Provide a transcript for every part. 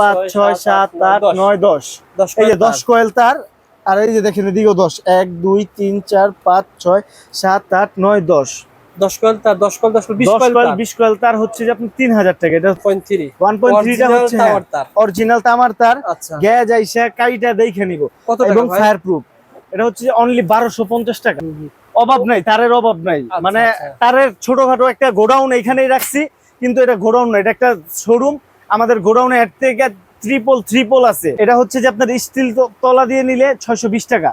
পাঁচ ছয় সাত আট নয় দশ। দশ এই যে দশ কয়েল তার আর এই যে দেখেন এদিকেও দশ। এক দুই তিন চার পাঁচ ছয় সাত আট নয় দশ। দশ কয়েল তার দশ কয়েল দশ বিশ দশ কয়েল কয়েল বিশ কয়েল তার হচ্ছে যে আপনি তিন হাজার টাকা। এটা পয়েন্ট থ্রি ওয়ান পয়েন্ট থ্রিটা হচ্ছে হ্যাঁ, অরিজিনাল তামার তার। আচ্ছা। গ্যাস আইসা কাইটা দেখে নিব। কত এবং ফায়ার প্রুফ এটা হচ্ছে অনলি বারোশো পঞ্চাশ টাকা। অভাব নাই তারের অভাব নাই। আচ্ছা, মানে আচ্ছা। তারের ছোটখাটো একটা গোডাউন এখানেই রাখছি কিন্তু এটা গোডাউন না এটা একটা শোরুম আমাদের গোডাউনে এর থেকে ট্রিপল থ্রিপল আছে। এটা হচ্ছে যে আপনার স্টিল তলা দিয়ে নিলে ছয়শো বিশ টাকা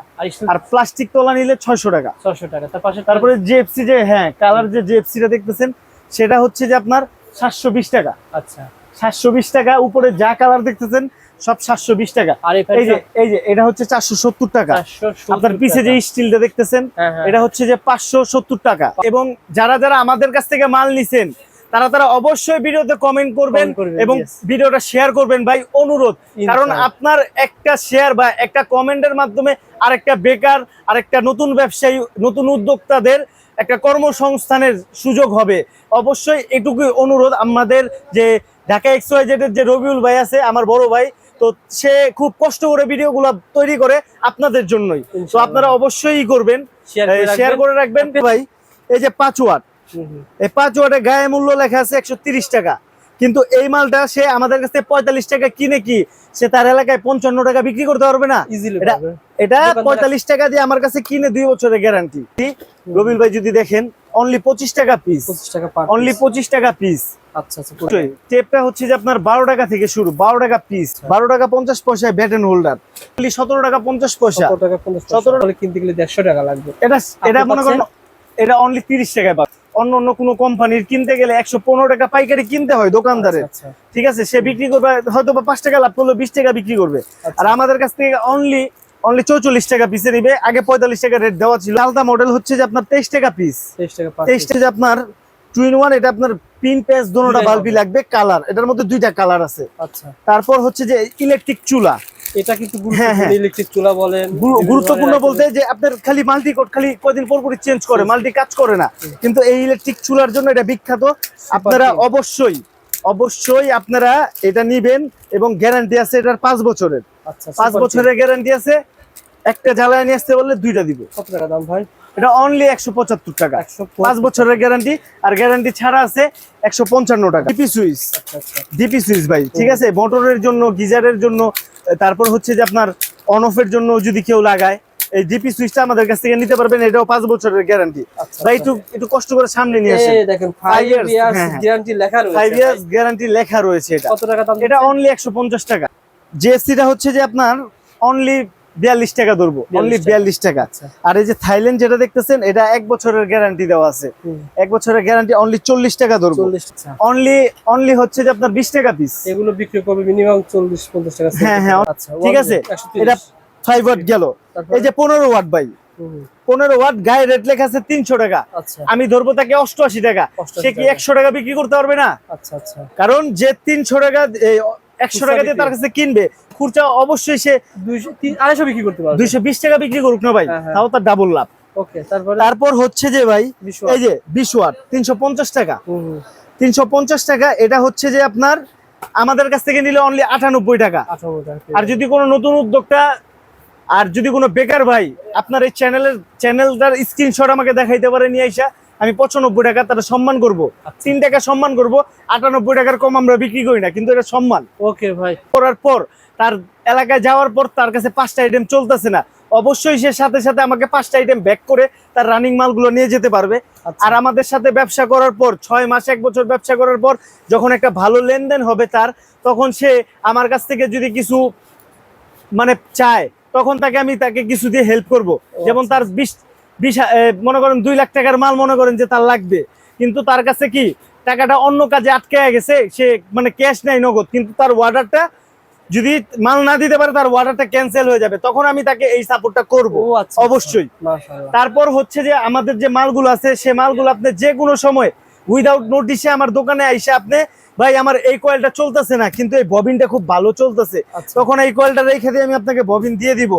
আর প্লাস্টিক তলা নিলে ছয়শো টাকা। ছশো টাকা। তারপরে জিএফসি যে হ্যাঁ কালার যে জিএফসিটা দেখতেছেন সেটা হচ্ছে যে আপনার সাতশো বিশ টাকা। আচ্ছা। সাতশো বিশ টাকা উপরে যা কালার দেখতেছেন সব সাতশো বিশ টাকা। এই যে এই যে এটা হচ্ছে চারশো সত্তর টাকা। আপনার পিছে যে স্টিলটা দেখতেছেন হ্যাঁ, এটা হচ্ছে যে পাঁচশো সত্তর টাকা। এবং যারা যারা আমাদের কাছ থেকে মাল নিছেন তারা তারা অবশ্যই ভিডিওতে কমেন্ট করবেন এবং ভিডিওটা শেয়ার করবেন ভাই অনুরোধ। কারণ আপনার একটা শেয়ার বা একটা কমেন্টের মাধ্যমে আরেকটা বেকার আরেকটা নতুন ব্যবসায়ী নতুন উদ্যোক্তাদের একটা কর্মসংস্থানের সুযোগ হবে। অবশ্যই এটুকুই অনুরোধ আমাদের যে ঢাকা এক্সওয়াইজেড এর যে রবিউল ভাই আছে আমার বড় ভাই তো সে খুব কষ্ট করে ভিডিওগুলো তৈরি করে আপনাদের জন্যই। তো আপনারা অবশ্যই করবেন শেয়ার করে রাখবেন। ভাই এই যে পাঁচ ওয়াট। এই পাঁচ ওয়াটে গায়ে মূল্য লেখা আছে একশো তিরিশ টাকা। কিন্তু এই মালটা সে আমাদের কাছে পঁয়তাল্লিশ টাকা কিনে কি সে তার এলাকায় পঞ্চান্ন টাকা বিক্রি করতে পারবে না? এটা পঁয়তাল্লিশ টাকা দিয়ে আমার কাছে কিনে দুই বছরের গ্যারান্টি রবিল ভাই যদি দেখেন অনলি পঁচিশ টাকা পিস অনলি পঁচিশ টাকা পিস আচ্ছা আচ্ছা টেপটা হচ্ছে যে আপনার বারো টাকা থেকে শুরু বারো টাকা পিস বারো টাকা পঞ্চাশ পয়সায় ব্যাটেন হোল্ডার সতেরো টাকা পঞ্চাশ পয়সা। সতেরো টাকা পঞ্চাশ সতেরো- সতেরো টাকা কিনতে গেলে দেড়শো টাকা লাগবে। এটা এটা মনে করেন এটা অনলি তিরিশ টাকায় পাবে অন্য অন্য কোনো কোম্পানির কিনতে গেলে একশো পনেরো টাকা পাইকারি কিনতে হয় দোকানদারের আচ্ছা ঠিক আছে? সে বিক্রি করবে হয়তো বা পাঁচ টাকা লাভ করল বিশ টাকা বিক্রি করবে। আচ্ছা। আর আমাদের কাছ থেকে অনলি অনলি চৌচল্লিশ টাকা পিসে নিবে। আগে পঁয়তাল্লিশ টাকা রেট দেওয়া ছিল। আলাদা মডেল হচ্ছে যে আপনার তেইশ টাকা পিস তেইশ টাকা আপনার টু ওয়ান এটা আপনার পিন পেজ দোনোটা বাল্বি লাগবে কালার এটার মধ্যে দুইটা কালার আছে। আচ্ছা। তারপর হচ্ছে যে ইলেকট্রিক চুলা। এটা কিন্তু হ্যাঁ, হ্যাঁ। ইলেকট্রিক চুলা বলেন গুরুত্বপূর্ণ বলতে যে আপনার খালি মাল্টি কোড খালি কয়দিন পর পরই চেঞ্জ করে মাল্টি কাজ করে না। কিন্তু এই ইলেকট্রিক চুলার জন্য এটা বিখ্যাত। আপনারা অবশ্যই অবশ্যই আপনারা এটা নিবেন এবং গ্যারান্টি আছে এটার পাঁচ বছরের। আচ্ছা পাঁচ বছরের গ্যারান্টি আছে। একটা জ্বালায় নিয়ে আসতে বললে দুইটা দিব। কত টাকা দাম ভাই? এটা অনলি একশো পঁচাত্তর টাকা। পাঁচ বছরের গ্যারান্টি আর গ্যারান্টি ছাড়া আছে একশো পঞ্চান্ন টাকা। ডিপি সুইচ ডিপি সুইচ ভাই ঠিক আছে? মোটরের জন্য গিজারের জন্য তারপর হচ্ছে যে আপনার অন অফের জন্য যদি কেউ লাগায় এই ডিপি সুইচটা আমাদের কাছ থেকে নিতে পারবেন এটাও পাঁচ বছরের গ্যারান্টি আচ্ছা, ভাই আচ্ছা। একটু একটু কষ্ট করে সামনে নিয়ে আসেন। এই দেখেন ফাইভ Five ইয়ার্স হ্যাঁ। গ্যারান্টি লেখা রয়েছে। ফাইভ ইয়ার্স গ্যারান্টি লেখা রয়েছে এটা। কত টাকা দাম এটা অনলি একশো পঞ্চাশ টাকা। জিএসসিটা হচ্ছে যে আপনার অনলি বিয়াল্লিশ টাকা ধরবো। 42 অনলি বিয়াল্লিশ টাকা। আচ্ছা। আর এই যে থাইল্যান্ড যেটা দেখতেছেন এটা এক বছরের গ্যারান্টি দেওয়া আছে। এক বছরের গ্যারান্টি অনলি চল্লিশ টাকা ধরবো। আচ্ছা। অনলি অনলি হচ্ছে যে আপনার বিশ টাকা পিস এগুলো বিক্রি করবে মিনিমাম চল্লিশ পঞ্চাশ টাকা। হ্যাঁ, হ্যাঁ, আচ্ছা ঠিক আছে। এটা ফাইভ ওয়াট গেল। এই যে পনেরো ওয়াট ভাই। পনেরো ওয়াট গায়ে রেট লেখা আছে তিনশো টাকা। আচ্ছা। আমি ধরবো তাকে অষ্টআশি টাকা। 88 সে কি একশো টাকা বিক্রি করতে পারবে না? আচ্ছা আচ্ছা। কারণ যে তিনশো টাকা একশো টাকা দিয়ে তার কাছে কিনবে খুচরা অবশ্যই সে আড়াইশো বিক্রি করতে পারবে। দুইশো বিশ টাকা বিক্রি করুক না ভাই হ্যাঁ, হ্যাঁ। তাও তার ডাবল লাভ। ওকে তারপর? হচ্ছে যে ভাই এই যে বিশ ওয়াট তিনশো পঞ্চাশ টাকা। তিনশো পঞ্চাশ টাকা এটা হচ্ছে যে আপনার আমাদের কাছ থেকে নিলে অনলি আটানব্বই টাকা। আর যদি কোনো নতুন উদ্যোক্তা আর যদি কোনো বেকার ভাই আপনার এই চ্যানেলের চ্যানেলটার স্ক্রিনশট আমাকে দেখাইতে পারে নিয়ে আইসা আমি পঁচানব্বই টাকা তারা সম্মান করব। আচ্ছা। তিন টাকা সম্মান করব আটানব্বই টাকার কম আমরা বিক্রি করি না কিন্তু এটা সম্মান। ওকে ভাই। করার পর তার এলাকায় যাওয়ার পর তার কাছে পাঁচটা আইটেম চলতেছে না। অবশ্যই সে সাথে সাথে আমাকে পাঁচটা আইটেম ব্যাক করে তার রানিং মালগুলো নিয়ে যেতে পারবে। আচ্ছা। আর আমাদের সাথে ব্যবসা করার পর ছয় মাস এক বছর ব্যবসা করার পর যখন একটা ভালো লেনদেন হবে তার তখন সে আমার কাছ থেকে যদি কিছু মানে চায় তখন তাকে আমি তাকে কিছু দিয়ে হেল্প করব। যেমন তার বিশ বিশ মনে করেন দুই লাখ টাকার মাল মনে করেন যে তার লাগবে। কিন্তু তার কাছে কি টাকাটা অন্য কাজে আটকে গেছে সে মানে ক্যাশ নেয় নগদ কিন্তু তার অর্ডারটা যদি মাল না দিতে পারে তার অর্ডারটা ক্যান্সেল হয়ে যাবে। তখন আমি তাকে এই সাপোর্টটা করব। আচ্ছা অবশ্যই। তারপর হচ্ছে যে আমাদের যে মালগুলো আছে সে মালগুলো আপনি যে কোনো সময় উইদাউট নোটিশে আমার দোকানে আইসা আপনি ভাই আমার এই কয়েলটা চলতেছে না কিন্তু এই ববিনটা খুব ভালো চলতেছে। আচ্ছা। তখন এই কয়েলটা রেখে দিয়ে আমি আপনাকে ববিন দিয়ে দিব।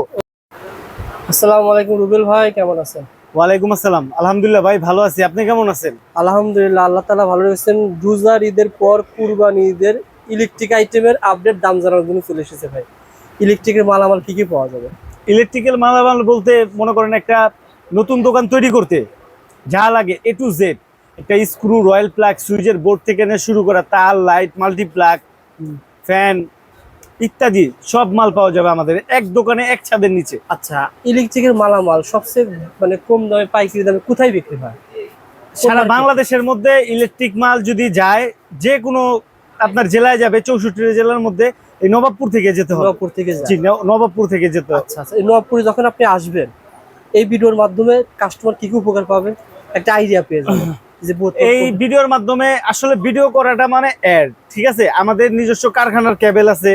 আসসালামু আলাইকুম রুবেল ভাই কেমন আছেন? ওয়ালাইকুম আসসালাম। আলহামদুলিল্লাহ ভাই ভালো আছি। আপনি কেমন আছেন? আলহামদুলিল্লাহ আল্লাহ তালা ভালো রেখেছেন। রোজার ঈদের পর কুরবানি ঈদের ইলেকট্রিক আইটেমের আপডেট দাম জানার জন্য চলে এসেছে ভাই। ইলেকট্রিকের মালামাল কি কি পাওয়া যাবে? ইলেকট্রিক্যাল মালামাল বলতে মনে করেন একটা নতুন দোকান তৈরি করতে। যা লাগে এ টু জেড একটা স্ক্রু রয়্যাল প্লাগ সুইচের বোর্ড থেকে নিয়ে শুরু করা তার লাইট মাল্টি প্লাগ ফ্যান ইত্যাদি সব মাল পাওয়া যাবে আমাদের। এক দোকানে এক ছাদের নিচে। আচ্ছা ইলেকট্রিকের মালামাল সবচেয়ে মানে কম দামে পাইকারি দামে কোথায় বিক্রি হয়? সারা বাংলাদেশের মধ্যে ইলেকট্রিক মাল যদি যায় যে কোনো আপনার জেলায় যাবে চৌষট্টি জেলার মধ্যে এই নবাবপুর থেকে যেতে হবে। নবাবপুর থেকে। জি নবাবপুর থেকে যেতে হবে। আচ্ছা আচ্ছা এই নবাবপুরে যখন আপনি আসবেন এই ভিডিওর মাধ্যমে কাস্টমার কি কি উপকার পাবে একটা আইডিয়া পেয়ে যাবে এই ভিডিওর মাধ্যমে আসলে ভিডিও করাটা মানে অ্যাড ঠিক আছে? আমাদের নিজস্ব কারখানার কেবল আছে।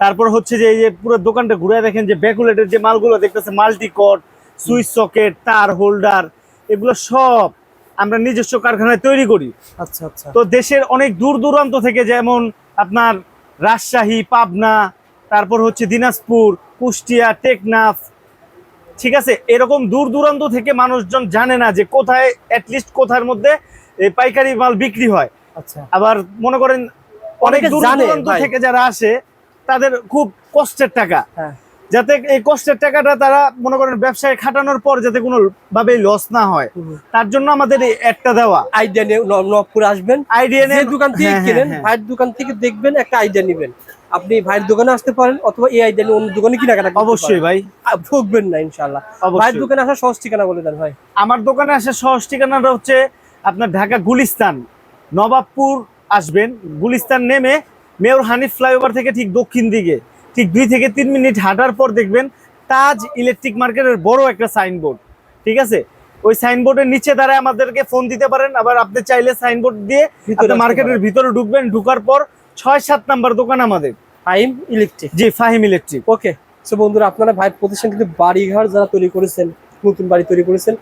তারপর হচ্ছে যে এই যে পুরো দোকানটা ঘুরে দেখেন যে ব্যাকুলেটের যে মালগুলো দেখতেছে মাল্টি কট সুইচ সকেট তার হোল্ডার এগুলো সব আমরা নিজস্ব কারখানায় তৈরি করি। আচ্ছা আচ্ছা। তো দেশের অনেক দূর দূরান্ত থেকে যেমন আপনার রাজশাহী পাবনা তারপর হচ্ছে দিনাজপুর কুষ্টিয়া টেকনাফ ঠিক আছে? এরকম দূর দূরান্ত থেকে মানুষজন জানে না যে কোথায় অ্যাটলিস্ট কোথার মধ্যে এই পাইকারি মাল বিক্রি হয়। আচ্ছা। আবার মনে করেন অনেক দূর দূরান্ত থেকে যারা আসে তাদের খুব কষ্টের টাকা। হ্যাঁ। যাতে এই কষ্টের টাকাটা তারা মনে করেন ব্যবসায় খাটানোর পর যাতে কোনো ভাবে লস না হয়। তার জন্য আমাদের এই একটা দেওয়া। আইডিয়া নিয়ে ন- আসবেন। আইডিয়া যে দোকান থেকে কেনেন ভাইয়ের দোকান থেকে দেখবেন একটা আইডিয়া নেবেন। আপনি ভাইয়ের দোকানে আসতে পারেন অথবা এই আইডিয়া নিয়ে অন্য দোকানে কেনাকাটা করতে অবশ্যই ভাই। ঠকবেন না ইনশাল্লাহ ভাইয়ের দোকানে আসার সহজ ঠিকানা বলে দেন ভাই। আমার দোকানে আসার সহজ ঠিকানাটা হচ্ছে আপনার ঢাকা গুলিস্তান। নবাবপুর আসবেন। গুলিস্তান নেমে মেয়র হানিফ ফ্লাইওভার থেকে ঠিক দক্ষিণ দিকে। ঠিক দুই থেকে তিন মিনিট হাঁটার পর দেখবেন তাজ ইলেকট্রিক মার্কেটের বড় একটা সাইনবোর্ড ঠিক আছে? ওই সাইনবোর্ডের নিচে দাঁড়ায় আমাদেরকে ফোন দিতে পারেন আবার আপনি চাইলে সাইনবোর্ড দিয়ে মার্কেটের ভিতরে ঢুকবেন ঢুকার পর ছয় সাত নাম্বার দোকান আমাদের। টাইম ইলেকট্রিক জি ফাহিম ইলেকট্রিক ওকে সো বন্ধুরা আপনারা ভাই প্রতিষ্ঠান কিন্তু বাড়ি ঘর যারা তৈরি করেছেন নতুন বাড়ি তৈরি করেছেন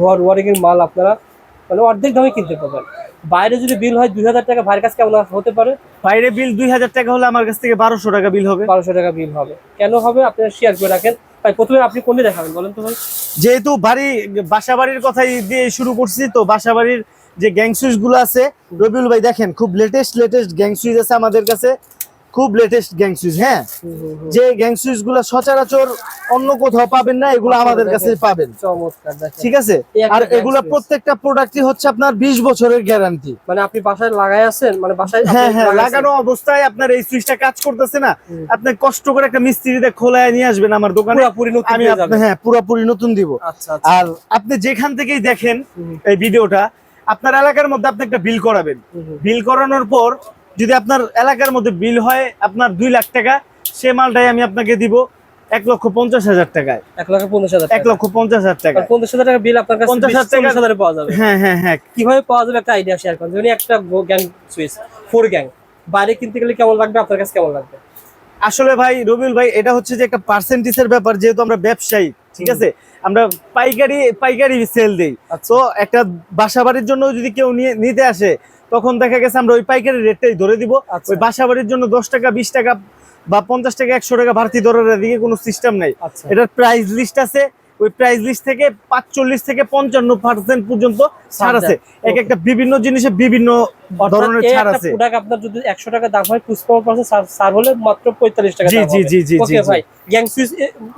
ঘর ওয়ারিং এর মাল আপনারা মানে অর্ধেক দামে কিনতে পারবেন। বাইরে যদি বিল হয় দুই হাজার টাকা ভাইয়ের কাছে কেমন হতে পারে? বাইরে বিল দুই হাজার টাকা হলে আমার কাছ থেকে বারোশো টাকা বিল হবে। বারোশো টাকা বিল হবে। কেন হবে? আপনারা শেয়ার করে রাখেন। ভাই প্রথমে আপনি কোনটা দেখাবেন বলেন তো ভাই? যেহেতু বাড়ি বাসা বাড়ির কথাই দিয়ে শুরু করছি তো বাসা বাড়ির যে গ্যাং সুইচগুলো আছে রবিউল ভাই দেখেন খুব লেটেস্ট লেটেস্ট গ্যাং সুইচ আছে আমাদের কাছে। খুব লেটেস্ট গ্যাং সুইচ হ্যাঁ যে গ্যাং সুইচগুলো সচরাচর অন্য কোথাও পাবেন না এগুলো আমাদের কাছে পাবেন। ঠিক আছে? আর এগুলো প্রত্যেকটা প্রোডাক্টই হচ্ছে আপনার বিশ বছরের গ্যারান্টি মানে আপনি বাসায় লাগাই আছেন মানে বাসায় হ্যাঁ হ্যাঁ লাগানো অবস্থায় আপনার এই সুইচটা কাজ করতেছে না। আপনি কষ্ট করে একটা মিস্ত্রিতে খোলায় নিয়ে আসবেন আমার দোকানে। পুরোপুরি নতুন আমি হ্যাঁ পুরোপুরি নতুন দিব। আচ্ছা আচ্ছা। আর আপনি যেখান থেকেই দেখেন এই ভিডিওটা আপনার এলাকার মধ্যে আপনি একটা বিল করাবেন। বিল করানোর পর যদি আপনার এলাকার মধ্যে বিল হয় আপনার দুই লাখ টাকা সে মালটাই আমি আপনাকে দিব এক লক্ষ পঞ্চাশ হাজার টাকায়। এক লাখ পঞ্চাশ হাজার এক লক্ষ পঞ্চাশ হাজার টাকা। পঞ্চাশ হাজার টাকা বিল আপনার কাছে 50,000 চল্লিশ টাকা- হাজারে পাওয়া যাবে। হ্যাঁ হ্যাঁ হ্যাঁ। কীভাবে পাওয়া যাবে একটা আইডিয়া শেয়ার করেন? যেমন একটা গ্যাং সুইচ ফোর গ্যাং বাইরে কিনতে গেলে কেমন লাগবে? আপনার কাছে কেমন লাগবে? আসলে ভাই রবিউল ভাই এটা হচ্ছে যে একটা পার্সেন্টেজের ব্যাপার যেহেতু আমরা ব্যবসায়ী ঠিক আছে? আমরা পাইকারি পাইকারি সেল দেই। আচ্ছা। তো একটা বাসা বাড়ির জন্য যদি কেউ নিয়ে নিতে আসে তখন দেখা গেছে আমরা ওই পাইকারি রেটটাই ধরে দিব। আচ্ছা। ওই বাসা বাড়ির জন্য দশ টাকা বিশ টাকা বা পঞ্চাশ টাকা একশো টাকা বাড়তি ধরার দিকে কোনো সিস্টেম নাই। আচ্ছা। এটার প্রাইস লিস্ট আছে। ওই প্রাইস লিস্ট থেকে পাঁচচল্লিশ থেকে পঞ্চান্ন পার্সেন্ট পর্যন্ত ছাড় আছে। এক একটা বিভিন্ন জিনিসে বিভিন্ন ধরনের ছাড় আছে। প্রোডাক্ট আপনার যদি একশো টাকা দাম হয় পুষ্পা পার্সেন্ট সার হলে মাত্র পঁয়তাল্লিশ টাকা জি জি জি জি জি ওকে ভাই। গ্যাং সুইচ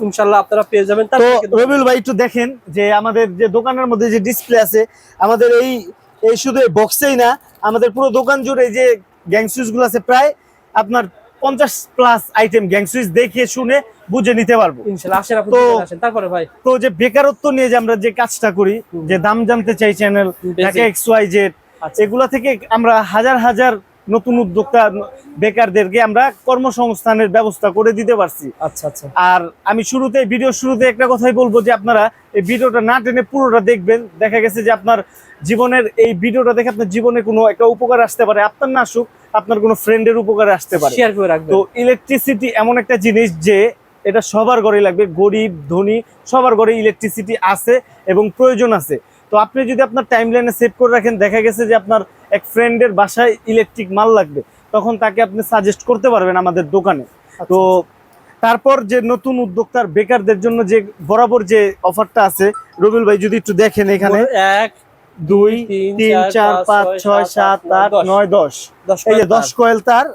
ইনশাল্লাহ আপনারা পেয়ে যাবেন। তো রবিউল ভাই একটু দেখেন যে আমাদের যে দোকানের মধ্যে যে ডিসপ্লে আছে আমাদের এই এই শুধু এই বক্সেই না আমাদের পুরো দোকান জুড়ে এই যে গ্যাং সুইচগুলো আছে প্রায় আপনার পঞ্চাশ প্লাস আইটেম গ্যাং সুইচ দেখিয়ে শুনে বুঝে নিতে পারব। তো- তারপরে ভাই? তো যে বেকারত্ব নিয়ে যে আমরা যে কাজটা করি যে দাম জানতে চাই চ্যানেল এক্স ওয়াই জেড এগুলা থেকে আমরা হাজার হাজার নতুন উদ্যোক্তা বেকারদেরকে আমরা কর্মসংস্থানের ব্যবস্থা করে দিতে পারছি। আচ্ছা আচ্ছা। আর আমি শুরুতে ভিডিও শুরুতে একটা কথাই বলব যে আপনারা এই ভিডিওটা না টেনে পুরোটা দেখবেন। দেখা গেছে যে আপনার জীবনের এই ভিডিওটা দেখে আপনার জীবনে কোনো একটা উপকার আসতে পারে। আপনার না আসুক আপনার কোনো ফ্রেন্ডের উপকারে আসতে পারে। শেয়ার করে রাখবেন। তো ইলেকট্রিসিটি এমন একটা জিনিস যে এটা সবার ঘরে লাগবে। গরিব ধনী সবার ঘরে ইলেকট্রিসিটি আছে এবং প্রয়োজন আছে। তো আপনি যদি আপনার টাইম লাইনে সেভ করে রাখেন দেখা গেছে যে আপনার এক ফ্রেন্ডের বাসায় ইলেকট্রিক মাল লাগবে তখন তাকে আপনি সাজেস্ট করতে পারবেন আমাদের দোকানে। আচ্ছা, তো তারপর যে নতুন উদ্যোক্তার বেকারদের জন্য যে বরাবর যে অফারটা আছে রবিউল ভাই যদি একটু দেখেন এখানে। এক দুই তিন, চার, পাঁচ, ছয়, সাত আট নয় দশ। দশ। এই যে দশ। কয়েল তার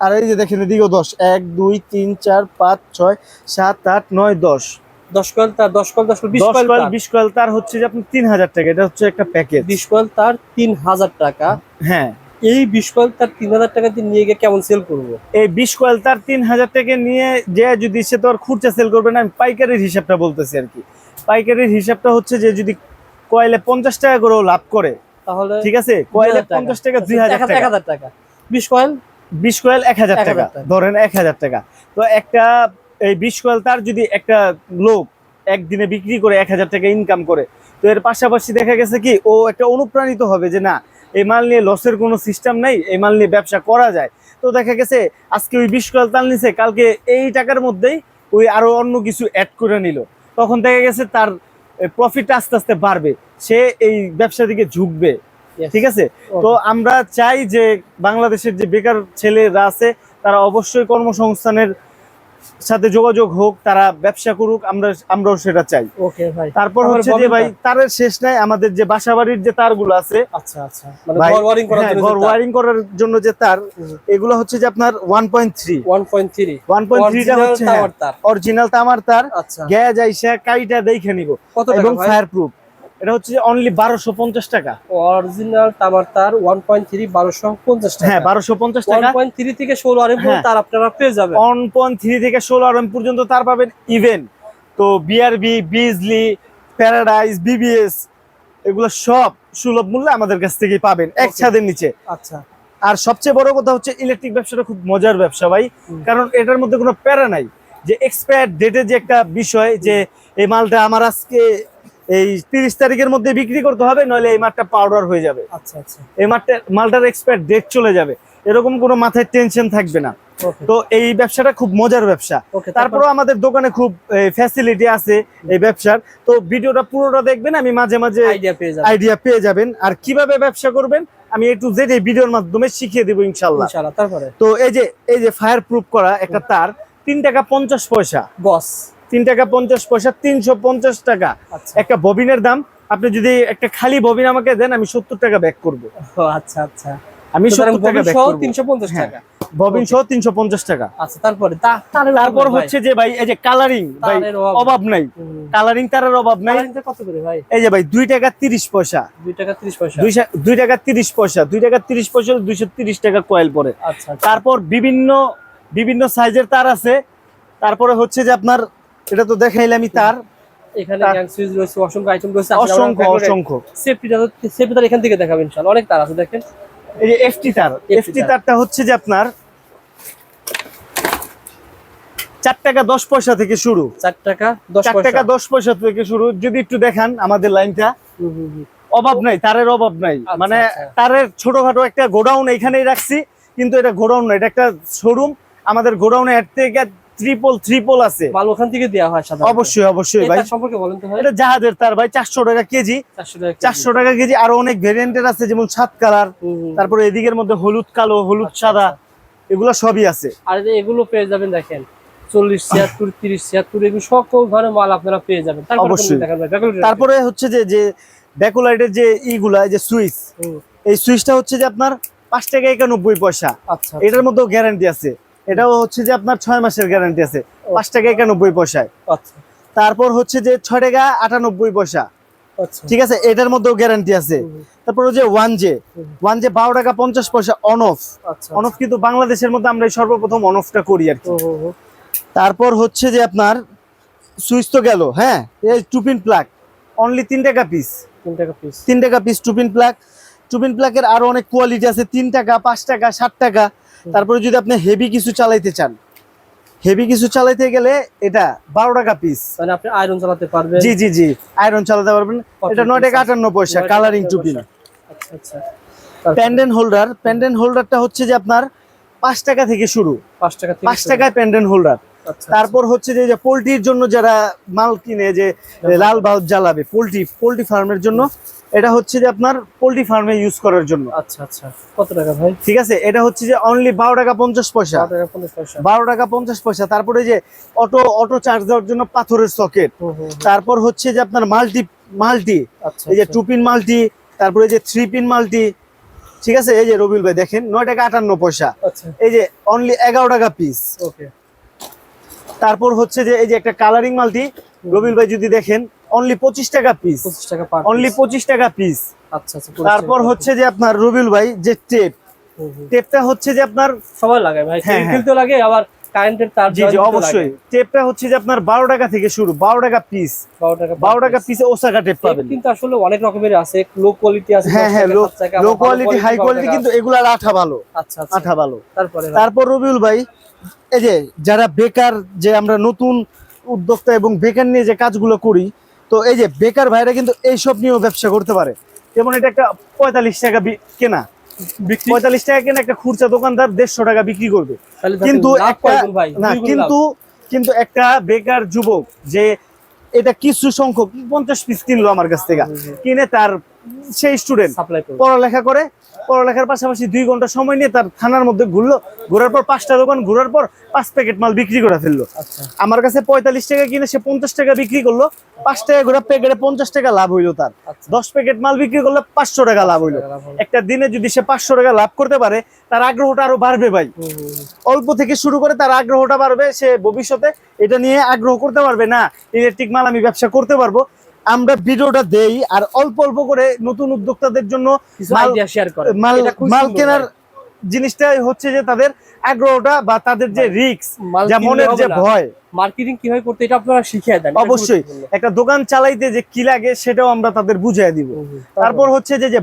আর এই যে দেখেন এদিকেও দশ। এক দুই তিন চার পাঁচ ছয় সাত আট নয় দশ। দশ কয়েল তার দশ কয়েল দশ কয়েল বিশ দশ কয়েল কয়েল তার। বিশ কয়েল তার হচ্ছে যে আপনার তিন হাজার টাকা এটা হচ্ছে একটা প্যাকেজ বিশ কয়েল তার তিন হাজার টাকা। হ্যাঁ। এই বিশ কয়েল তার তিন হাজার টাকা দিয়ে নিয়ে গিয়ে কেমন সেল করব? এই বিশ কয়েল তার তিন হাজার টাকা নিয়ে যে যদি সে তো আর খুচরা সেল করবে না আমি পাইকারির হিসাবটা বলতেছি আর কি। পাইকারির হিসাবটা হচ্ছে যে যদি কয়েলে পঞ্চাশ টাকা করেও লাভ করে তাহলে ঠিক আছে? কয়েলে 2000 পঞ্চাশ টাকা দুই হাজার টাকা। হাজার টাকা। বিশ কয়েল? বিশ কয়েল এক হাজার 1000 টাকা। টাকা। ধরেন এক হাজার টাকা। তো একটা এই বিশ কয়েল তার যদি একটা লোক একদিনে বিক্রি করে এক হাজার টাকা ইনকাম করে তো এর পাশাপাশি দেখা গেছে কি ও একটা অনুপ্রাণিত হবে যে না এই মাল নিয়ে লসের কোনো সিস্টেম নেই এই মাল নিয়ে ব্যবসা করা যায়। তো দেখা গেছে আজকে ওই বিশ কয়েল তাল নিছে কালকে এই টাকার মধ্যেই ওই আরও অন্য কিছু অ্যাড করে নিল। তখন দেখা গেছে তার প্রফিট আস্তে আস্তে বাড়বে সে এই ব্যবসা দিকে ঝুঁকবে। ঠিক আছে? তো আমরা চাই যে বাংলাদেশের যে বেকার ছেলেরা আছে তারা অবশ্যই কর্মসংস্থানের সাথে যোগাযোগ হোক তারা ব্যবসা করুক আমরা আমরাও সেটা চাই। ওকে ভাই। তারপর হচ্ছে যে ভাই। তারের শেষ নাই আমাদের যে বাসাবাড়ির যে তারগুলো আছে আচ্ছা আচ্ছা। মানে ঘর ওয়ারিং করার হ্যাঁ, জন্য ঘর ওয়ারিং করার জন্য যে তার এগুলো হচ্ছে যে আপনার one point three one point three one point থ্রিটা হচ্ছে অরিজিনাল তামার তার। আচ্ছা। গ্যাস আইসা কাইটা দেখে নিব এবং ভাই? ফায়ার প্রুফ এটা হচ্ছে অনলি বারোশো পঞ্চাশ টাকা। অরিজিনাল টাওয়ার তার ওয়ান পয়েন্ট থ্রি বারোশো পঞ্চাশ টাকা। হ্যাঁ বারোশো পঞ্চাশ ওয়ান টাকা পয়েন্ট থ্রি থেকে ষোলো আর হ্যাঁ। তার আপনারা পেয়ে যাবেন। অন পয়েন্ট থ্রি থেকে ষোলো আর পর্যন্ত তার পাবেন ইভেন তো বিআরবি বিজলি প্যারাডাইস বিবিএস এগুলো সব সুলভ মূল্যে আমাদের কাছ থেকে পাবেন এক ছাদের নিচে। আচ্ছা। আর সবচেয়ে বড় কথা হচ্ছে ইলেকট্রিক ব্যবসাটা খুব মজার ব্যবসা ভাই। কারণ এটার মধ্যে কোনো প্যারা নাই। যে এক্সপায়ার ডেটের যে একটা বিষয় যে এই মালটা আমার আজকে এই তিরিশ তারিখের মধ্যে বিক্রি করতে হবে নইলে এই মাঠটা পাউডার হয়ে যাবে। আচ্ছা আচ্ছা। এই মাঠটা মালটার এক্সপায়ার ডেট চলে যাবে। এরকম কোনো মাথায় টেনশন থাকবে না। তো এই ব্যবসাটা খুব মজার ব্যবসা। ওকে তারপরেও আমাদের দোকানে খুব ফ্যাসিলিটি আছে এই ব্যবসার। তো ভিডিওটা পুরোটা দেখবেন আমি মাঝে মাঝে আইডিয়া পেয়ে যাবেন। আইডিয়া পেয়ে যাবেন। আর কীভাবে ব্যবসা করবেন আমি একটু জেড এই ভিডিওর মাধ্যমে শিখিয়ে দেবো ইনশাল্লাহ তারপরে? তো এই যে এই যে ফায়ার প্রুফ করা একটা তার তিন টাকা পঞ্চাশ পয়সা। গস তিন টাকা পঞ্চাশ পয়সা তিনশো পঞ্চাশ টাকা। আচ্ছা। একটা ববিনের দাম আপনি যদি একটা খালি ববিন আমাকে দেন আমি সত্তর টাকা ব্যাক করব। আচ্ছা আচ্ছা। আমি সত্তর টাকা ব্যাক তিনশো পঞ্চাশ হ্যাঁ। টাকা। ববিন সহ তিনশো পঞ্চাশ টাকা। আচ্ছা তারপরে তারপর হচ্ছে যে ভাই এই যে কালারিং ভাই অভাব। নাই। কালারিং তারের অভাব নাই। কত করে ভাই? এই যে ভাই দুই টাকা তিরিশ পয়সা। দুই টাকা ত্রিশ পয়সা। দুই টাকা তিরিশ পয়সা। দুই টাকা তিরিশ পয়সা দুইশো তিরিশ টাকা কয়েল পরে আচ্ছা। তারপর বিভিন্ন বিভিন্ন সাইজের তার আছে। তারপরে হচ্ছে যে আপনার এটা তো দেখাইলামই তার এখানে তার- গ্যাং সুইচ রয়েছে অসংখ্য আইটেম রয়েছে অসংখ্য অসংখ্য। সেফটিটা সেফটি তার এখান থেকে দেখাবেন ইনশাআল্লাহ অনেক তার আছে দেখেন। এই যে এফটি তার এফটি তারটা হচ্ছে যে আপনার চার টাকা দশ পয়সা থেকে শুরু। চার টাকা চার টাকা দশ পয়সা থেকে শুরু। যদি একটু দেখান আমাদের লাইনটা। অভাব নাই তারের অভাব নাই। আচ্ছা, মানে আচ্ছা। তারের ছোটখাটো একটা গোডাউন এখানেই রাখছি কিন্তু এটা গোডাউন না এটা একটা শোরুম আমাদের গোডাউনে এর থেকে ট্রিপল ট্রিপল আছে। মাল ওখান থেকে দেওয়া হয় সাধারণত। অবশ্যই অবশ্যই ভাই। সম্পর্কে বলেন তো ভাই। এটা জাহাজের তার ভাই চারশো টাকা কেজি। চারশো টাকা কেজি। চারশো টাকা কেজি আরও অনেক ভেরিয়েন্টের আছে যেমন সাত কালার। তারপরে এদিকের মধ্যে হলুদ কালো হলুদ আচ্ছা, সাদা এগুলো সবই আছে। আর এগুলো পেয়ে যাবেন দেখেন চল্লিশ ছিয়াত্তর তিরিশ ছিয়াত্তর এগুলো সকল ধরনের মাল আপনারা পেয়ে যাবেন। তারপরে অবশ্যই। তারপরে হচ্ছে যে যে ব্যাকুলাইটের যে ইগুলা এই যে সুইচ এই সুইচটা হচ্ছে যে আপনার পাঁচ টাকা একানব্বই পয়সা। আচ্ছা এটার মধ্যেও গ্যারান্টি আছে। এটাও হচ্ছে যে আপনার ছয় মাসের গ্যারান্টি আছে। পাঁচ টাকা একানব্বই পয়সায় আচ্ছা। তারপর হচ্ছে যে ছয় টাকা আটানব্বই পয়সা। আচ্ছা। ঠিক আছে? এটার মধ্যেও গ্যারান্টি আছে। তারপর যে ওয়ান জে ওয়ান জে বারো টাকা পঞ্চাশ পয়সা অন অফ আচ্ছা অন অফ কিন্তু বাংলাদেশের মধ্যে আমরা এই সর্বপ্রথম অন অফটা করি আর কি। তারপর হচ্ছে যে আপনার সুইচ তো গেল হ্যাঁ? এই টুপিন প্লাগ অনলি তিন টাকা পিস তিন টাকা পিস তিন টাকা piece two pin plug two pin প্লাগের আরও অনেক কোয়ালিটি আছে তিন টাকা পাঁচ টাকা সাত টাকা। তারপরে যদি আপনি হেভি কিছু চালাইতে চান হেভি কিছু চালাইতে গেলে এটা বারো টাকা পিস মানে আপনি আয়রন চালাতে পারবেন। জি জি জি আয়রন চালাতে পারবেন। এটা নয় টাকা আটান্ন পয়সা কালারিং টুপিন। আচ্ছা আচ্ছা। প্যান্ডেন্ট হোল্ডার প্যান্ডেন্ট হোল্ডারটা হচ্ছে যে আপনার পাঁচ টাকা থেকে শুরু। পাঁচ টাকা পাঁচ টাকায় প্যান্ডেন্ট হোল্ডার আচ্ছা, তারপর হচ্ছে যে পোলট্রির জন্য যারা মাল কিনে যে লাল বাল্ব জ্বালাবে পোলট্রি পোলট্রি ফার্মের জন্য এটা হচ্ছে যে আপনার পোলট্রি ফার্মে ইউজ করার জন্য। আচ্ছা আচ্ছা। কত টাকা ভাই? ঠিক আছে? এটা হচ্ছে যে অনলি বারো টাকা পঞ্চাশ পয়সা। বারো টাকা পঞ্চাশ পয়সা। তারপরে যে অটো অটো চার্জ দেওয়ার জন্য পাথরের সকেট। তারপর হচ্ছে যে আপনার মাল্টি মাল্টি আচ্ছা এই যে। টু পিন মাল্টি তারপরে যে থ্রি পিন মাল্টি ঠিক আছে? এই যে রবিউল ভাই দেখেন নয় টাকা আটান্ন পয়সা। আচ্ছা। এই যে অনলি এগারো টাকা পিস ওকে তারপর হচ্ছে যে এই যে একটা কালারিং মাল্টি রবিউল ভাই যদি দেখেন অনলি পঁচিশ টাকা পিস পঁচিশ টাকা অনলি পঁচিশ টাকা পিস আচ্ছা আচ্ছা তারপর হচ্ছে যে আপনার রবিউল ভাই যে টেপ। টেপটা হচ্ছে যে আপনার সবাই লাগে ভাই। খেলতে লাগে আবার কারেন্টের তার জি জি অবশ্যই। টেপটা হচ্ছে যে আপনার বারো টাকা থেকে শুরু বারো টাকা পিস বারো টাকা বারো টাকা পিসে ওসাকা টেপ পাবেন। কিন্তু আসলে অনেক রকমের আছে লো কোয়ালিটি আছে হ্যাঁ হ্যাঁ লো কোয়ালিটি হাই কোয়ালিটি কিন্তু। এগুলার আঠা ভালো। আচ্ছা আচ্ছা। আঠা ভালো। তারপরে তারপর রবিউল ভাই এই যে যারা বেকার যে আমরা নতুন উদ্যোক্তা এবং বেকার নিয়ে যে কাজগুলো করি তো এই যে বেকার ভাইরা কিন্তু এইসব নিয়েও ব্যবসা করতে পারে যেমন এটা একটা পঁয়তাল্লিশ টাকা কেনা পঁয়তাল্লিশ টাকা কেনা একটা খুচরা দোকানদার দেড়শো টাকা বিক্রি করবে কিন্তু একটা না। কিন্তু কিন্তু একটা বেকার যুবক যে এটা কিছু সংখ্যক পঞ্চাশ পিস কিনলো আমার কাছ থেকে। কিনে তার সেই স্টুডেন্ট পড়ালেখা করে পড়ালেখার পাশাপাশি দুই ঘণ্টা সময় নিয়ে তার থানার মধ্যে ঘুরলো ঘোরার পর পাঁচটা দোকান ঘোরার পর পাঁচ প্যাকেট মাল বিক্রি করে ফেলল। আচ্ছা। আমার কাছে পঁয়তাল্লিশ টাকা কিনে সে পঞ্চাশ টাকা বিক্রি করল পাঁচ টাকা ঘোরা প্যাকেটে পঞ্চাশ টাকা লাভ হইল তার। আচ্ছা। দশ প্যাকেট মাল বিক্রি করলে পাঁচশো টাকা লাভ হইল। একটা দিনে যদি সে পাঁচশো টাকা লাভ করতে পারে তার আগ্রহটা আরও বাড়বে ভাই। অল্প থেকে শুরু করে তার আগ্রহটা বাড়বে সে ভবিষ্যতে এটা নিয়ে আগ্রহ করতে পারবে না। ইলেকট্রিক মাল আমি ব্যবসা করতে পারব আমরা ভিডিওটা দেই আর অল্প অল্প করে নতুন উদ্যোক্তাদের জন্য মাল- কেনার। জিনিসটাই হচ্ছে যে তাদের আগ্রহটা বা তাদের যে কিনলে মনের যে ভয়। মার্কেটিং কীভাবে করতে এটা আপনারা শিখিয়ে দেন অবশ্যই। একটা দোকান চালাইতে যে কি লাগে সেটাও আমরা তাদের বুঝিয়ে দিব। তারপর হচ্ছে যে যে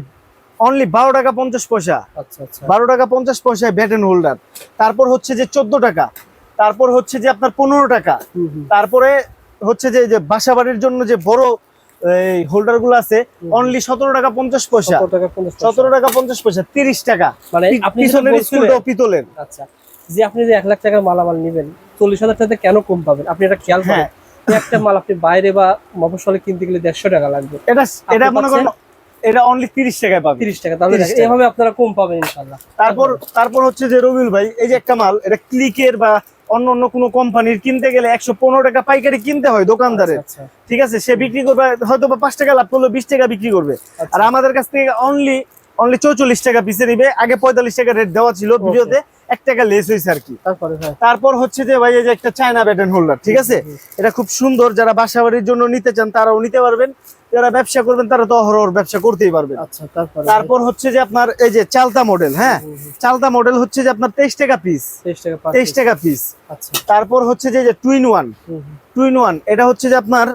অনলি বারো টাকা পঞ্চাশ পয়সা। আচ্ছা আচ্ছা। বারো টাকা পঞ্চাশ পয়সায় ব্যাটেন হোল্ডার তারপর হচ্ছে যে চোদ্দ টাকা। তারপর হচ্ছে যে আপনার পনেরো টাকা। তারপরে হচ্ছে যে যে বাসা বাড়ির জন্য যে বড় এই হোল্ডারগুলো আছে অনলি সতেরো টাকা পঞ্চাশ পয়সা। সতেরো টাকা পঞ্চাশ পয়সা। টাকা তিরিশ টাকা। মানে পিতলের। আচ্ছা যে আপনি যে এক লাখ টাকার মালামাল নেবেন চল্লিশ হাজার টাকাতে কেন কম পাবেন? আপনি এটা খেয়াল করেন হ্যাঁ। একটা মাল আপনি বাইরে বা মফসলে কিনতে গেলে দেড়শো টাকা লাগবে। এটা এটা মনে করেন এটা অনলি তিরিশ টাকায় পাবে তিরিশ টাকা তাহলে 30 টাকা। এভাবে আপনারা কম পাবেন ইনশাল্লাহ। তারপর তারপর হচ্ছে যে রবিউল ভাই এই যে একটা মাল এটা ক্লিকের বা অন্য অন্য কোনো কোম্পানির কিনতে গেলে একশো পনেরো টাকা পাইকারি কিনতে হয় দোকানদারের। আচ্ছা ঠিক আছে? সে বিক্রি করবে হয়তো বা পাঁচ টাকা লাভ করল বিশ টাকা বিক্রি করবে। আচ্ছা। আর আমাদের কাছ থেকে অনলি অনলি চৌচল্লিশ টাকা পিসে নিবে। আগে পঁয়তাল্লিশ টাকা রেট দেওয়া ছিল ভিডিওতে এক টাকা লেস হয়েছে আর কি। তারপর হচ্ছে যে ভাই যে একটা চায়না ব্যাটেন হোল্ডার ঠিক আছে? এটা খুব সুন্দর যারা বাসা বাড়ির জন্য নিতে চান তারাও নিতে পারবেন। যারা ব্যবসা করবেন তারা তো অহরহ ব্যবসা করতেই পারবেন। আচ্ছা তারপর? হচ্ছে যে আপনার এই যে চালতা মডেল হ্যাঁ? চালতা মডেল হচ্ছে যে আপনার তেইশ টাকা পিস তেইশ টাকা পিস আচ্ছা। তারপর হচ্ছে যে টুইন ওয়ান। টুইন ওয়ান এটা হচ্ছে যে আপনার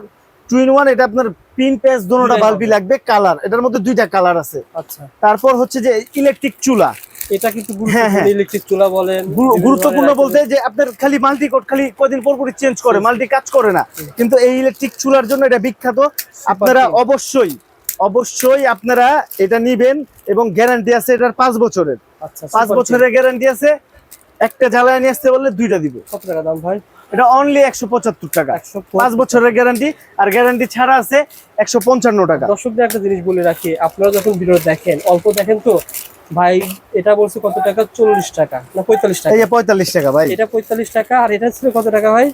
টুইন ওয়ান এটা আপনার পিন পেজ দোনোটা বাল্বি লাগবে কালার এটার মধ্যে দুইটা কালার আছে। আচ্ছা। তারপর হচ্ছে যে ইলেকট্রিক চুলা। এটা কিন্তু হ্যাঁ, হ্যাঁ। ইলেকট্রিক চুলা বলেন গুরুত্বপূর্ণ বলতে যে আপনার খালি মাল্টি কোড খালি পর পরই চেঞ্জ করে মাল্টি কাজ করে না। কিন্তু এই ইলেকট্রিক চুলার জন্য এটা বিখ্যাত। আপনারা অবশ্যই অবশ্যই আপনারা এটা নিবেন এবং গ্যারান্টি আছে এটার পাঁচ বছরের। আচ্ছা পাঁচ বছরের গ্যারান্টি আছে একটা জ্বালায় নিয়ে আসতে বললে দুইটা দিব। কত টাকা দাম ভাই? এটা অনলি একশো পঁচাত্তর টাকা। পাঁচ বছরের গ্যারান্টি আর গ্যারান্টি ছাড়া আছে একশো পঞ্চান্ন টাকা। দর্শকদের একটা জিনিস বলে রাখি আপনারা যখন ভিডিও দেখেন অল্প দেখেন তো ভাই এটা বলছে কত টাকা? চল্লিশ টাকা। না পঁয়তাল্লিশ টাকা। এই পঁয়তাল্লিশ টাকা ভাই। এটা পঁয়তাল্লিশ টাকা আর এটা ছিল কত টাকা ভাই?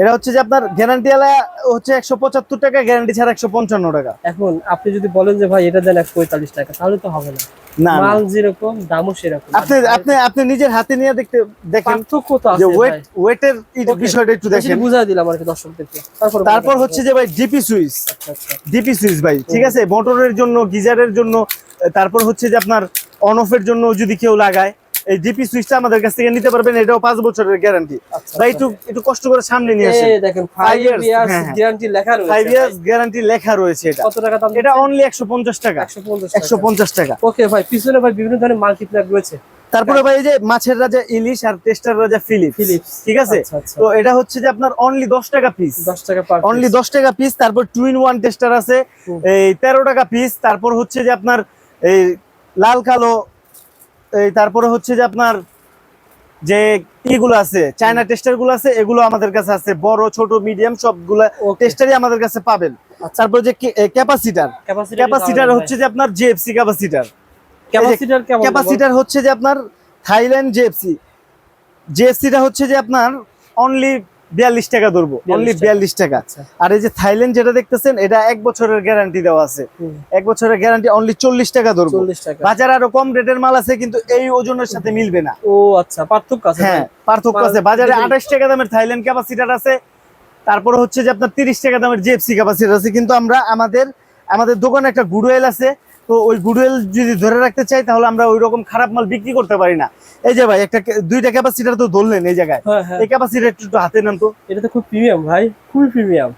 এটা হচ্ছে যে আপনার গ্যারান্টি আলা হচ্ছে একশো পঁচাত্তর টাকা গ্যারান্টি ছাড়া একশো পঞ্চান্ন টাকা। এখন আপনি যদি বলেন যে ভাই এটা দেন পঁয়তাল্লিশ টাকা তাহলে তো হবে না। মাল যেরকম দামও সেরকম। আপনি আপনি আপনি নিজের হাতে নিয়ে দেখতে দেখেন। যে ওয়েট ওয়েটের বিষয়টা একটু দেখেন। বুঝাই দিলাম আর কি দর্শকদেরকে। তারপর তারপর হচ্ছে যে ভাই ডিপি সুইচ। আচ্ছা আচ্ছা। ডিপি সুইচ ভাই ঠিক আছে? মোটরের জন্য গিজারের জন্য তারপর হচ্ছে যে আপনার অন অফের জন্য যদি কেউ লাগায় এই ডিপি সুইচটা আমাদের কাছ থেকে নিতে পারবেন এটাও পাঁচ বছরের গ্যারান্টি আচ্ছা, ভাই আচ্ছা। একটু একটু কষ্ট করে সামনে নিয়ে আসেন। দেখেন ফাইভ ইয়ার্স হ্যাঁ, হ্যাঁ। গ্যারান্টি লেখা রয়েছে। ফাইভ ইয়ার্স গ্যারান্টি লেখা রয়েছে এটা। কত টাকা দাম এটা অনলি একশো পঞ্চাশ টাকা। একশো পঞ্চাশ একশো পঞ্চাশ টাকা। ওকে ভাই পিছনে ভাই বিভিন্ন ধরনের মাল্টিপ্লাগ রয়েছে। তারপরে ভাই এই যে মাছের রাজা ইলিশ আর টেস্টার রাজা ফিলিপ ফিলিপস ঠিক আছে? আচ্ছা তো এটা হচ্ছে যে আপনার অনলি দশ টাকা পিস দশ টাকা পার অনলি দশ টাকা পিস তারপর টুইন ওয়ান টেস্টার আছে। এই তেরো টাকা পিস তারপর হচ্ছে যে আপনার এই লাল কালো এই তারপরে হচ্ছে যে আপনার যে ইগুলো আছে চায়না টেস্টারগুলো আছে এগুলো আমাদের কাছে আছে। বড় ছোট মিডিয়াম সবগুলা. টেস্টারই আমাদের কাছে পাবেন। আচ্ছা। তারপর যে ক্যাপাসিটার ক্যাপাসিটার হচ্ছে যে আপনার জিএফসি ক্যাপাসিটার ক্যাপাসিটার ক্যাপাসিটার হচ্ছে যে আপনার থাইল্যান্ড জিএফসি জিএফসিটা হচ্ছে যে আপনার অনলি বিয়াল্লিশ টাকা ধরবো। 42 অনলি বিয়াল্লিশ টাকা। আচ্ছা। আর এই যে থাইল্যান্ড যেটা দেখতেছেন এটা এক বছরের গ্যারান্টি দেওয়া আছে। এক বছরের গ্যারান্টি অনলি চল্লিশ টাকা ধরবো। বাজারে আরও কম রেটের মাল আছে কিন্তু এই ওজনের সাথে মিলবে না। ও আচ্ছা পার্থক্য আছে হ্যাঁ পার্থক্য আছে। বাজারে আঠাশ টাকা দামের থাইল্যান্ড ক্যাপাসিটার আছে। তারপরে হচ্ছে যে আপনার তিরিশ টাকা দামের জিএফসি ক্যাপাসিটার আছে। কিন্তু আমরা আমাদের আমাদের দোকানে একটা গুডওয়েল আছে। তো ওই গুডওয়েল যদি ধরে রাখতে চাই তাহলে আমরা ওই রকম খারাপ মাল বিক্রি করতে পারি না। এই যে ভাই একটা দুইটা ক্যাপাসিটার তো ধরলেন এই জায়গায়। হ্যাঁ হ্যাঁ। এই ক্যাপাসিটার একটু হাতে নেন তো। এটা তো খুব প্রিমিয়াম ভাই খুবই প্রিমিয়াম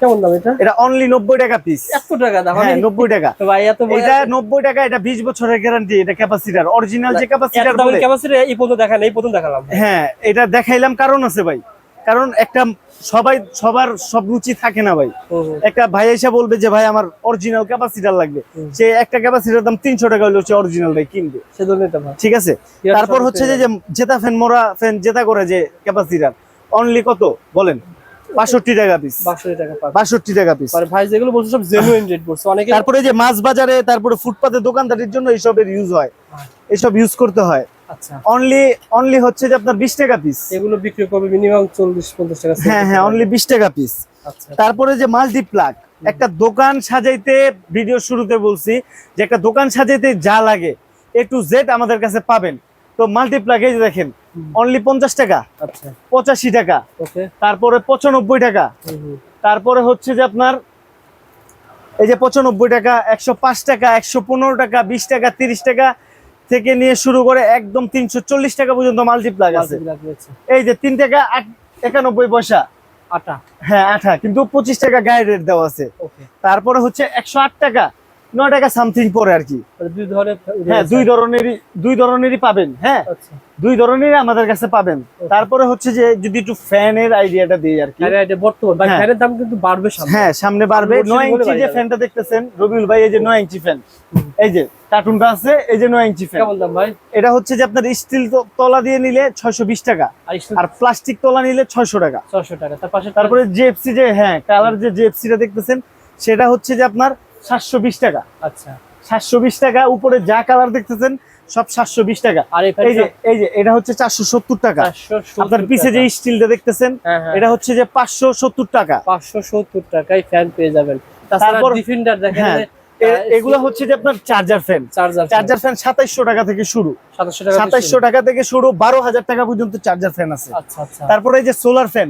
কেমন দাম এটা? এটা অনলি নব্বই টাকা পিস এত টাকা দাম হ্যাঁ টাকা। ভাই এত এটা নব্বই টাকা এটা বিশ বছরের গ্যারান্টি এটা ক্যাপাসিটার অরিজিনাল যে ক্যাপাসিটার বলে। এই দেখালাম। হ্যাঁ এটা দেখাইলাম কারণ আছে ভাই। কারণ একটা সবাই সবার সব রুচি থাকে না ভাই। একটা ভাই এসে বলবে যে ভাই আমার অরিজিনাল ক্যাপাসিটার লাগবে। সে একটা ক্যাপাসিটার দাম তিনশো টাকা হলেও সে অরিজিনালটাই কিনবে। ঠিক আছে? তারপর হচ্ছে যে জেতা ফ্যান মোরা ফ্যান জেতা করে যে ক্যাপাসিটার অনলি কত? বলেন। বাষট্টি টাকা পিস বাষট্টি টাকা পিস আর ভাই যেগুলো বলছে সব জেনুইন রেট বলছে অনেকে তারপরে যে মাছ বাজারে তারপরে ফুটপাতে দোকানদারির জন্য এইসবের ইউজ হয়। এসব ইউজ করতে হয়। আচ্ছা। অনলি অনলি হচ্ছে যে আপনার বিশ টাকা পিস এগুলো বিক্রি করবে মিনিমাম টাকা হ্যাঁ হ্যাঁ অনলি বিশ টাকা পিস আচ্ছা। তারপরে যে মাল্টিপ্লাক একটা দোকান সাজাইতে ভিডিও শুরুতে বলছি যে একটা দোকান সাজাইতে যা লাগে এ টু জেড আমাদের কাছে পাবেন। তো মাল্টিপ্লাক এই যে দেখেন অনলি পঞ্চাশ টাকা আচ্ছা। পঁচাশি টাকা ওকে। তারপরে পঁচানব্বই টাকা তারপরে হচ্ছে যে আপনার এই যে পঁচানব্বই টাকা একশো পাঁচ টাকা একশো পনেরো টাকা বিশ টাকা তিরিশ টাকা থেকে নিয়ে শুরু করে একদম তিনশো চল্লিশ টাকা পর্যন্ত মাল্টিপ্লাগ আছে। এই যে তিন টাকা একানব্বই পয়সা। আটা হ্যাঁ আঠা। কিন্তু পঁচিশ টাকা গায়ে রেট দেওয়া আছে। ওকে তারপরে হচ্ছে একশো আট টাকা। নয় টাকা সামথিং পরে আর কি। দুই ধরনের হ্যাঁ দুই ধরনেরই দুই ধরনেরই পাবেন হ্যাঁ। আচ্ছা। দুই ধরনেরই আমাদের কাছে পাবেন। তারপরে হচ্ছে যে যদি একটু ফ্যানের আইডিয়াটা দিই আর কি। বর্তমান হ্যাঁ। ফ্যানের দাম কিন্তু বাড়বে সামনে। হ্যাঁ সামনে বাড়বে। নয় ইঞ্চি যে ফ্যানটা দেখতেছেন রবিউল ভাই এই যে নয় ইঞ্চি ফ্যান। এই যে কার্টুনটা আছে এই যে নয় ইঞ্চি ফ্যান। ভাই? এটা হচ্ছে যে আপনার স্টিল তলা দিয়ে নিলে ছয়শো বিশ টাকা। আর প্লাস্টিক তলা নিলে ছয়শো টাকা। ছশো টাকা। তারপরে জিএফসি যে হ্যাঁ কালার যে জিএফসিটা দেখতেছেন সেটা হচ্ছে যে আপনার সাতশো বিশ টাকা। আচ্ছা। সাতশো বিশ টাকা উপরে যা কালার দেখতেছেন সব সাতশো বিশ টাকা। আর এই যে এই যে এটা হচ্ছে চারশো সত্তর টাকা। আপনার পিছে যে স্টিলটা দেখতেছেন হ্যাঁ হ্যাঁ। এটা হচ্ছে যে পাঁচশো সত্তর টাকা। পাঁচশো সত্তর টাকায় ফ্যান পেয়ে যাবেন। তারপর- ডিফেন্ডার দেখেন হ্যাঁ, এগুলো হচ্ছে যে আপনার চার্জার ফ্যান চার্জার ফ্যান সাতাইশশো টাকা থেকে শুরু। সাতাইশশো টাকা থেকে শুরু। বারো হাজার টাকা পর্যন্ত চার্জার ফ্যান আছে। আচ্ছা আচ্ছা। তারপরে এই যে সোলার ফ্যান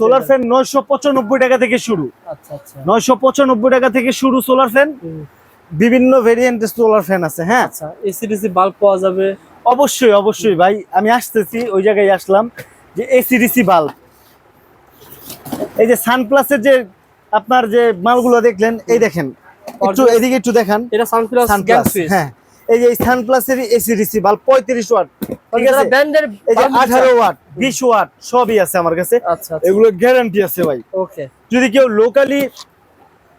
সোলার ফ্যান নয়শো পঁচানব্বই টাকা থেকে শুরু। আচ্ছা নয়শো পঁচানব্বই টাকা থেকে শুরু সোলার ফ্যান বিভিন্ন ভেরিয়েন্টের সোলার ফ্যান আছে হ্যাঁ? আচ্ছা এসি ডিসি বাল্ব পাওয়া যাবে। অবশ্যই অবশ্যই ভাই আমি আসতেছি ওই জায়গায় আসলাম যে এসিডিসি বাল্ব এই যে সানপ্লাসের যে আপনার যে মালগুলো দেখলেন এই দেখেন একটু এদিকে একটু দেখান। এটা সানপ্লাস সানপ্লাস হ্যাঁ। এই যে সানপ্লাসের এসিডিসি বাল্ব পঁয়ত্রিশ ওয়াট। ঠিক আছে? ব্র্যান্ডের এই যে আঠারো ওয়াট বিশ ওয়াট সবই আছে আমার কাছে। আচ্ছা এগুলো গ্যারান্টি আছে ভাই। ওকে যদি কেউ লোকালি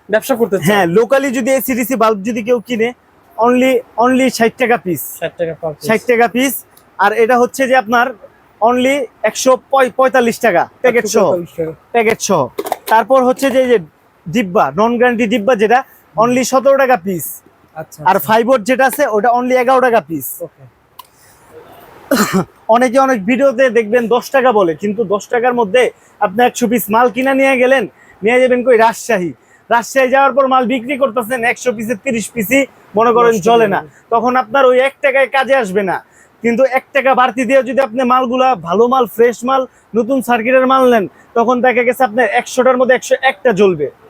ব্যবসা করতে চান হ্যাঁ লোকালি যদি এসিডিসি বাল্ব যদি কেউ কিনে অনলি অনলি ষাট টাকা পিস 60 টাকা পার ষাট টাকা পিস আর এটা হচ্ছে যে আপনার অনলি একশো পঁয়তাল্লিশ টাকা প্যাকেট সহ। প্যাকেট সহ। তারপর হচ্ছে যে যে ডিব্বা নন গ্যারান্টি ডিব্বা যেটা অনলি সতেরো টাকা পিস আচ্ছা আর ফাইবার যেটা আছে ওটা অনলি এগারো টাকা পিস অনেকে অনেক ভিডিওতে দেখবেন দশ টাকা বলে কিন্তু দশ টাকার মধ্যে আপনি একশো পিস মাল কিনা নিয়ে গেলেন নিয়ে যাবেন কই? রাজশাহী। রাজশাহী যাওয়ার পর মাল বিক্রি করতেছেন একশো পিসে তিরিশ পিসই মনে করেন চলে না। তখন আপনার ওই এক টাকায় কাজে আসবে না। কিন্তু এক টাকা বাড়তি দিয়ে যদি আপনি মালগুলা ভালো মাল ফ্রেশ মাল নতুন সার্কিটের মাল নেন তখন দেখা গেছে আপনার একশোটার মধ্যে একশো একটা জ্বলবে। আচ্ছা আচ্ছা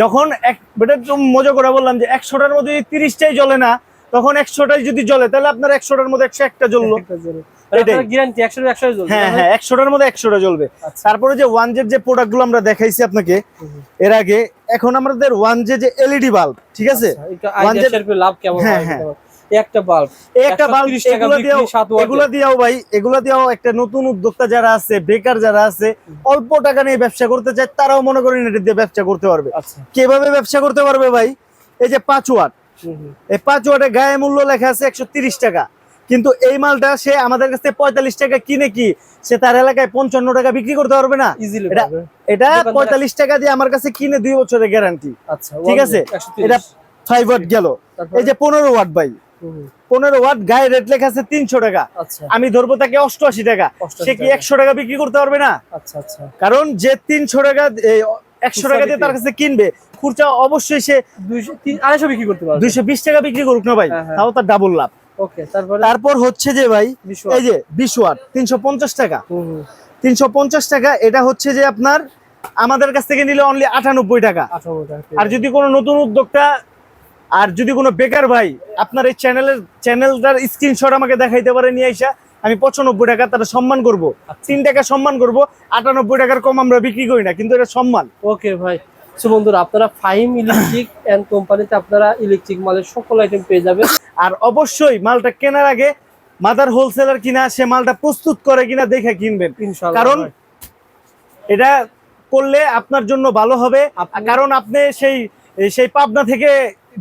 যখন এক বেটা একটু মজা করে বললাম যে একশোটার মধ্যে যদি তিরিশটাই জ্বলে না তখন একশোটাই যদি জ্বলে তাহলে আপনার একশোটার মধ্যে একশো একটা জ্বললো। এটাই। গ্যারান্টি 100 এর 100 জ্বলবে হ্যাঁ হ্যাঁ একশোটার মধ্যে একশোটা জ্বলবে। আচ্ছা। তারপরে যে ওয়ান যে প্রোডাক্টগুলো আমরা দেখাইছি আপনাকে এর আগে এখন আমাদের ওয়ান জে যে এলইডি বাল্ব ঠিক আছে? আচ্ছা, লাভ কেমন হ্যাঁ, হ্যাঁ। একটা বাল্ব একটা বাল্ব এগুলো দিয়েও ভাই এগুলো দিয়েও একটা নতুন উদ্যোক্তা যারা আছে বেকার যারা আছে অল্প টাকা নিয়ে ব্যবসা করতে চায় তারাও মনে করেন এটা দিয়ে ব্যবসা করতে পারবে। আচ্ছা। কীভাবে ব্যবসা করতে পারবে ভাই? এই যে পাঁচ ওয়াট। এই পাঁচ ওয়াটের গায়ে মূল্য লেখা আছে একশো টাকা। কিন্তু এই মালটা সে আমাদের কাছে পঁয়তাল্লিশ টাকা কিনে কি সে তার এলাকায় পঞ্চান্ন টাকা বিক্রি করতে পারবে না? এটা- পঁয়তাল্লিশ টাকা দিয়ে আমার কাছে কিনে দুই বছরের গ্যারান্টি আচ্ছা ঠিক আছে? এটা ফাইভ ওয়াট গেল। এই যে পনেরো ওয়াট ভাই। পনেরো ওয়াট গায়ে রেট লেখা আছে তিনশো টাকা। আচ্ছা। আমি ধরবো তাকে অষ্টআশি টাকা। সে কি একশো টাকা বিক্রি করতে পারবে না? আচ্ছা আচ্ছা। কারণ যে তিনশো টাকা একশো টাকা দিয়ে তার কাছে কিনবে খুচরা অবশ্যই সে আড়াইশো বিক্রি করতে পারবে। দুইশো বিশ টাকা বিক্রি করুক না ভাই হ্যাঁ, হ্যাঁ। তাও তার ডাবল লাভ। ওকে তারপরে? তারপর হচ্ছে যে ভাই এই যে বিশ ওয়াট তিনশো পঞ্চাশ টাকা। তিনশো পঞ্চাশ টাকা এটা হচ্ছে যে আপনার আমাদের কাছ থেকে নিলে অনলি আটানব্বই টাকা। টাকা। আর যদি কোনো নতুন উদ্যোক্তা আর যদি কোনো বেকার ভাই আপনার এই চ্যানেলের চ্যানেলটার স্ক্রিনশট আমাকে দেখাইতে পারে নিয়ে আইসা আমি পঁচানব্বই টাকা তারা সম্মান করব। আচ্ছা। তিন টাকা সম্মান করব আটানব্বই টাকার কম আমরা বিক্রি করি না কিন্তু এটা সম্মান। ওকে ভাই। সো বন্ধুরা আপনারা ফাইম ইলেকট্রিক এন্ড কোম্পানিতে আপনারা ইলেকট্রিক মালের সকল আইটেম পেয়ে যাবেন। আর অবশ্যই মালটা কেনার আগে মাদার হোলসেলার কিনা সে মালটা প্রস্তুত করে কিনা দেখে কিনবেন। কারণ এটা করলে আপনার জন্য ভালো হবে। কারণ আপনি সেই সেই পাবনা থেকে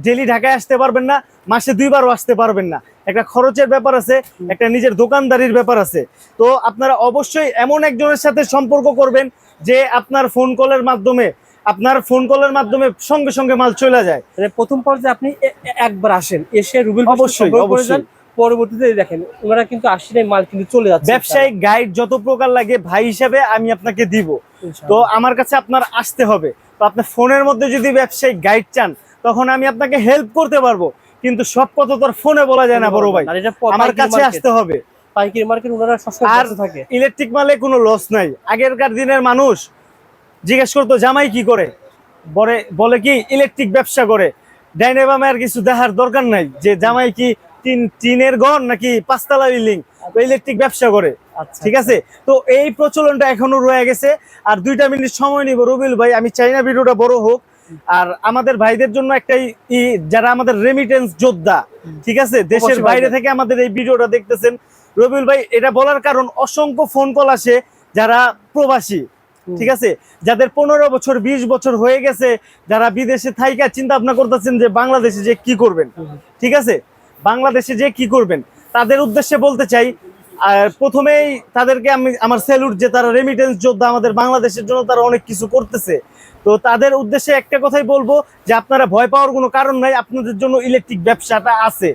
ডেলি ঢাকায় আসতে পারবেন না মাসে দুইবারও আসতে পারবেন না। একটা খরচের ব্যাপার আছে একটা নিজের দোকানদারির ব্যাপার আছে। তো আপনারা অবশ্যই এমন একজনের সাথে সম্পর্ক করবেন যে আপনার ফোন কলের মাধ্যমে আপনার ফোন কলের মাধ্যমে সঙ্গে সঙ্গে মাল চলে যায়। প্রথম পর্যায়ে আপনি একবার আসেন এসে রুবেল অবশ্যই, অবশ্যই। পরবর্তীতে দেখেন ওনারা কিন্তু আসলে মাল কিন্তু চলে যাচ্ছে। ব্যবসায়িক গাইড যত প্রকার লাগে ভাই হিসাবে আমি আপনাকে দিব। তো আমার কাছে আপনার আসতে হবে। তো আপনার ফোনের মধ্যে যদি ব্যবসায়িক গাইড চান তখন আমি আপনাকে হেল্প করতে পারব। কিন্তু সব কথা তো আর ফোনে বলা যায় না বড় ভাই। আমার কাছে আসতে হবে। পাইকারি মার্কেট ওনারা আর থাকে। ইলেকট্রিক মালে কোনো লস নাই। আগেরকার দিনের মানুষ জিজ্ঞেস করতো জামাই কি করে? বলে বলে কি ইলেকট্রিক ব্যবসা করে। ডাইনেবামে আর কিছু দেখার দরকার নাই যে জামাই কি টিন টিনের ঘর নাকি পাঁচতলা বিল্ডিং? ইলেকট্রিক ব্যবসা করে। আচ্ছা। ঠিক আছে? তো এই প্রচলনটা এখনও রয়ে গেছে। আর দুইটা মিনিট সময় নিব। রবিল ভাই আমি চাই না ভিডিওটা বড় হোক। আর আমাদের ভাইদের জন্য একটাই ই যারা আমাদের রেমিটেন্স যোদ্ধা ঠিক আছে? দেশের বাইরে থেকে আমাদের এই ভিডিওটা দেখতেছেন। রবিউল ভাই এটা বলার কারণ অসংখ্য ফোন কল আসে যারা প্রবাসী ঠিক আছে? যাদের পনেরো বছর বিশ বছর হয়ে গেছে যারা বিদেশে থাইকা চিন্তা ভাবনা করতেছেন যে বাংলাদেশে যে কি করবেন ঠিক আছে? বাংলাদেশে যে কি করবেন তাদের উদ্দেশ্যে বলতে চাই আর প্রথমেই তাদেরকে আমি আমার স্যালুট যে তারা রেমিটেন্স যোদ্ধা আমাদের বাংলাদেশের জন্য তারা অনেক কিছু করতেছে। তো তাদের উদ্দেশ্যে একটা কথাই বলব যে আপনারা ভয় পাওয়ার কোনো কারণ নাই আপনাদের জন্য ইলেকট্রিক ব্যবসাটা আছে।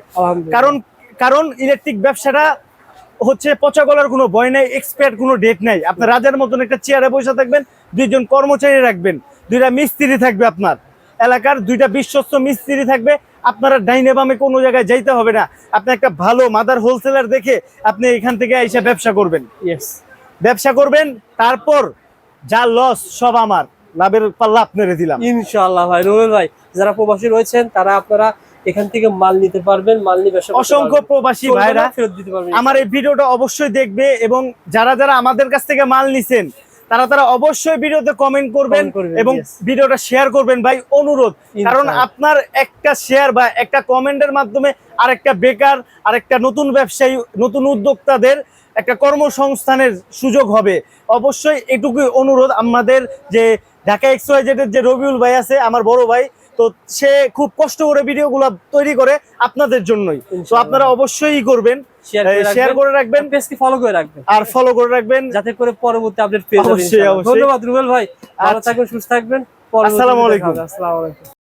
কারণ কারণ ইলেকট্রিক ব্যবসাটা হচ্ছে পচা গলার কোনো ভয় নাই এক্সপায়ার কোনো ডেট নাই। আপনার রাজার মতন একটা চেয়ারে বসে থাকবেন দুইজন কর্মচারী রাখবেন দুইটা মিস্ত্রি থাকবে আপনার। এলাকার দুইটা বিশ্বস্ত মিস্ত্রি থাকবে আপনারা ডাইনে বামে কোনো জায়গায় যাইতে হবে না। আপনি একটা ভালো মাদার হোলসেলার দেখে আপনি এখান থেকে এসে ব্যবসা করবেন. ব্যবসা করবেন তারপর যা লস সব আমার। লাভের পাল্লা আপনারে দিলাম। ইনশাআল্লাহ ভাই রুবেল ভাই যারা প্রবাসী রয়েছেন তারা আপনারা এখান থেকে মাল নিতে পারবেন মাল নিয়ে অসংখ্য প্রবাসী ভাইরা ফেরত দিতে পারবেন। আমার এই ভিডিওটা অবশ্যই দেখবে এবং যারা যারা আমাদের কাছ থেকে মাল নিছেন তারা তারা অবশ্যই ভিডিওতে কমেন্ট করবেন এবং ভিডিওটা শেয়ার করবেন ভাই অনুরোধ। কারণ আপনার একটা শেয়ার বা একটা কমেন্টের মাধ্যমে আরেকটা বেকার আরেকটা নতুন ব্যবসায়ী নতুন উদ্যোক্তাদের একটা কর্মসংস্থানের সুযোগ হবে। অবশ্যই এটুকুই অনুরোধ আমাদের যে ঢাকা এক্সওয়াইজেডের যে রবিউল ভাই আছে আমার বড় ভাই তো সে খুব কষ্ট করে ভিডিও ভিডিওগুলো তৈরি করে আপনাদের জন্যই। তো আপনারা অবশ্যই করবেন শেয়ার করে রাখবেন পেজকে ফলো করে রাখবেন। আর ফলো করে রাখবেন। যাতে করে পরবর্তী আপডেট পেয়ে যাবেন অবশ্যই, অবশ্যই। ধন্যবাদ রুবেল ভাই। ভালো আচ্ছা। থাকবেন সুস্থ থাকবেন। আসসালামু আলাইকুম। আসসালামু আলাইকুম।